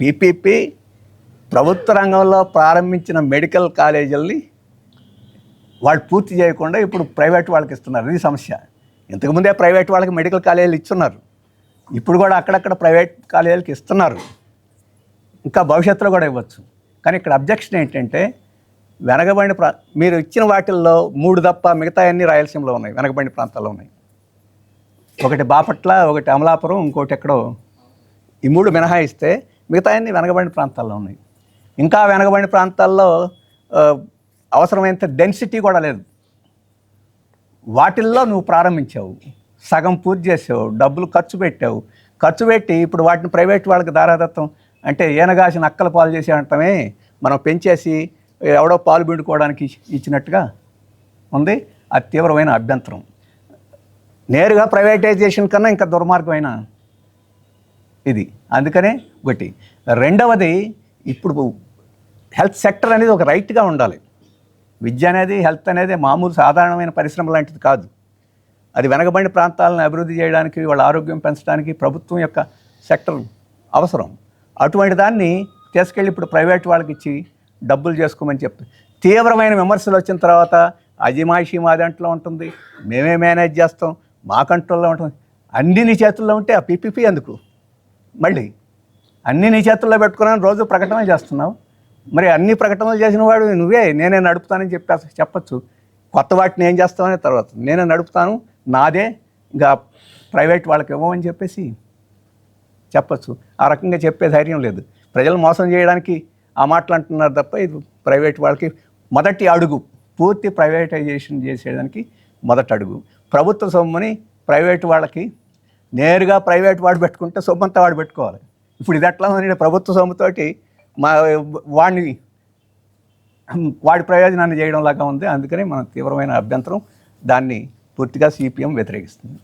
PPP ప్రభుత్వ రంగంలో ప్రారంభించిన మెడికల్ కాలేజీల్ని వాళ్ళు పూర్తి చేయకుండా ఇప్పుడు ప్రైవేట్ వాళ్ళకి ఇస్తున్నారు. ఇది సమస్య. ఇంతకుముందే ప్రైవేట్ వాళ్ళకి మెడికల్ కాలేజీలు ఇస్తున్నారు ఇప్పుడు కూడా అక్కడక్కడ ప్రైవేట్ కాలేజీలకి ఇస్తున్నారు. ఇంకా భవిష్యత్తులో కూడా ఇవ్వచ్చు. కానీ ఇక్కడ అబ్జెక్షన్ ఏంటంటే వెనకబడిన ప్రా మీరు ఇచ్చిన వాటిల్లో మూడు తప్ప మిగతా అన్ని రాయలసీమలో ఉన్నాయి. వెనకబడిన ప్రాంతాల్లో ఉన్నాయి. ఒకటి బాపట్ల ఒకటి అమలాపురం ఇంకోటి ఎక్కడో. ఈ మూడు మినహాయిస్తే మిగతా అన్ని వెనకబడిన ప్రాంతాల్లో ఉన్నాయి. ఇంకా వెనకబడిన ప్రాంతాల్లో అవసరమైనంత డెన్సిటీ కూడా లేదు. వాటిల్లో నువ్వు ప్రారంభించావు. సగం పూర్తి చేసావు. డబ్బులు ఖర్చు పెట్టావు. ఖర్చు పెట్టి ఇప్పుడు వాటిని ప్రైవేట్ వాళ్ళకి దారాదత్తం అంటే ఏనగాసిన నక్కల పాలు చేసే అంటమే మనం పెంచేసి ఎవడో పాలు పిండుకోవడానికి ఇచ్చినట్టుగా ఉంది. అది తీవ్రమైన అభ్యంతరం. నేరుగా ప్రైవేటైజేషన్ కన్నా ఇంకా దుర్మార్గమైన ఇది. అందుకనే ఒకటి. రెండవది ఇప్పుడు హెల్త్ సెక్టర్ అనేది ఒక రైట్గా ఉండాలి. విద్య అనేది హెల్త్ అనేది మామూలు సాధారణమైన పరిశ్రమ లాంటిది కాదు. అది వెనకబడిన ప్రాంతాలను అభివృద్ధి చేయడానికి వాళ్ళ ఆరోగ్యం పెంచడానికి ప్రభుత్వం యొక్క సెక్టర్ అవసరం. అటువంటి దాన్ని తీసుకెళ్ళి ఇప్పుడు ప్రైవేట్ వాళ్ళకి ఇచ్చి డబ్బులు చేసుకోమని చెప్పి. తీవ్రమైన విమర్శలు వచ్చిన తర్వాత అజిమాయిషీ మా దాంట్లో ఉంటుంది. మేమే మేనేజ్ చేస్తాం. మా కంట్రోల్లో ఉంటుంది. అన్ని నీ చేతుల్లో ఉంటే ఆ పీపీపీ ఎందుకు? మళ్ళీ అన్నీ నీ చేతుల్లో పెట్టుకున్నాను రోజు ప్రకటన చేస్తున్నావు. మరి అన్ని ప్రకటనలు చేసిన వాడు నువ్వే నేనే నడుపుతానని చెప్పా చెప్పచ్చు. కొత్త వాటిని ఏం చేస్తామనే తర్వాత. నేనే నడుపుతాను నాదే ఇంకా ప్రైవేట్ వాళ్ళకి ఇవ్వమని చెప్పేసి చెప్పచ్చు. ఆ రకంగా చెప్పే ధైర్యం లేదు. ప్రజలు మోసం చేయడానికి ఆ మాటలు అంటున్నారు తప్ప ఇది ప్రైవేట్ వాళ్ళకి మొదటి అడుగు. పూర్తి ప్రైవేటైజేషన్ చేసేదానికి మొదటి అడుగు. ప్రభుత్వ సొమ్ముని ప్రైవేట్ వాళ్ళకి నేరుగా ప్రైవేట్ వాడు పెట్టుకుంటే సొమ్మంతా వాడు పెట్టుకోవాలి. ఇప్పుడు ఇది ఎట్లా ఉంది ప్రభుత్వ సొమ్ముతోటి మా వాడిని వాడి ప్రయోజనాన్ని చేయడం లాగా ఉంది. అందుకని మన తీవ్రమైన అభ్యంతరం దాన్ని పూర్తిగా సిపిఎం వ్యతిరేకిస్తుంది.